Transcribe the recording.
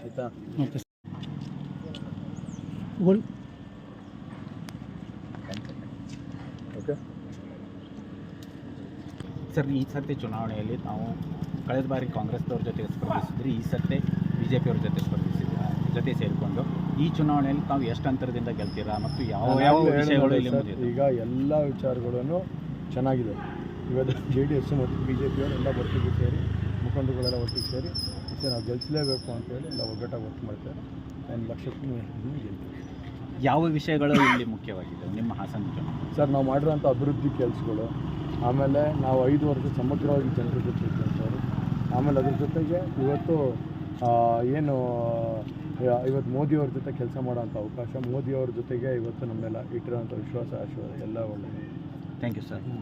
ಆಯಿತಾ okay okay sir ಈ ಸರ್ತಿ ಚುನಾವಣೆಯಲ್ಲಿ ತಾವು ಕಳೆದ ಬಾರಿ ಕಾಂಗ್ರೆಸ್ದವ್ರ ಜೊತೆ ಸ್ಪರ್ಧಿಸಿದ್ರಿ, ಈ ಸರ್ತಿ ಬಿ ಜೆ ಪಿಯವ್ರ ಜೊತೆ ಸ್ಪರ್ಧಿಸಿದ್ದೀರಾ? ಜೊತೆ ಸೇರಿಕೊಂಡು ಈ ಚುನಾವಣೆಯಲ್ಲಿ ತಾವು ಎಷ್ಟು ಅಂತರದಿಂದ ಗೆಲ್ತೀರಾ ಮತ್ತು ಯಾವ ಯಾವ ವಿಷಯಗಳು ಇಲ್ಲಿ ಮುಂದಿದೆ ಈಗ ಎಲ್ಲ ವಿಚಾರಗಳನ್ನು ಚೆನ್ನಾಗಿದೆ. ಇವತ್ತು ಜೆ ಡಿ ಎಸ್ ಮತ್ತು ಬಿ ಜೆ ಪಿಯವರು ಎಲ್ಲ ಒಟ್ಟಿಗೆ ಸೇರಿ ಮುಖಂಡರುಗಳೆಲ್ಲ ಒಟ್ಟಿಗೆ ಸೇರಿ ಸರ್ ನಾವು ಗೆಲ್ಲಿಸಲೇಬೇಕು ಅಂತೇಳಿ ಎಲ್ಲ ಒಗ್ಗಟ್ಟಾಗಿ ವರ್ಕ್ ಮಾಡ್ತಾರೆ. ಒಂದು ಲಕ್ಷಕ್ಕೂ ಗೆಲ್ತೀವಿ ಯಾವ ವಿಷಯಗಳು ಇಲ್ಲಿ ಮುಖ್ಯವಾಗಿದೆ ನಿಮ್ಮ ಹಾಸನ ಸರ್ ನಾವು ಮಾಡಿರೋಂಥ ಅಭಿವೃದ್ಧಿ ಕೆಲಸಗಳು ಆಮೇಲೆ ನಾವು ಐದು ವರ್ಷ ಸಮಗ್ರವಾಗಿ ಜನರ ಜೊತೆ ಇದ್ದಂಥವ್ರು ಆಮೇಲೆ ಅದ್ರ ಜೊತೆಗೆ ಇವತ್ತು ಏನು ಇವತ್ತು ಮೋದಿಯವ್ರ ಜೊತೆ ಕೆಲಸ ಮಾಡೋಂಥ ಅವಕಾಶ ಮೋದಿಯವ್ರ ಜೊತೆಗೆ ಇವತ್ತು ನಮ್ಮೆಲ್ಲ ಇಟ್ಟಿರೋಂಥ ವಿಶ್ವಾಸ, ಆಶೀರ್ವಾದ ಎಲ್ಲ ಒಳ್ಳೆಯದು ಥ್ಯಾಂಕ್ ಯು ಸರ್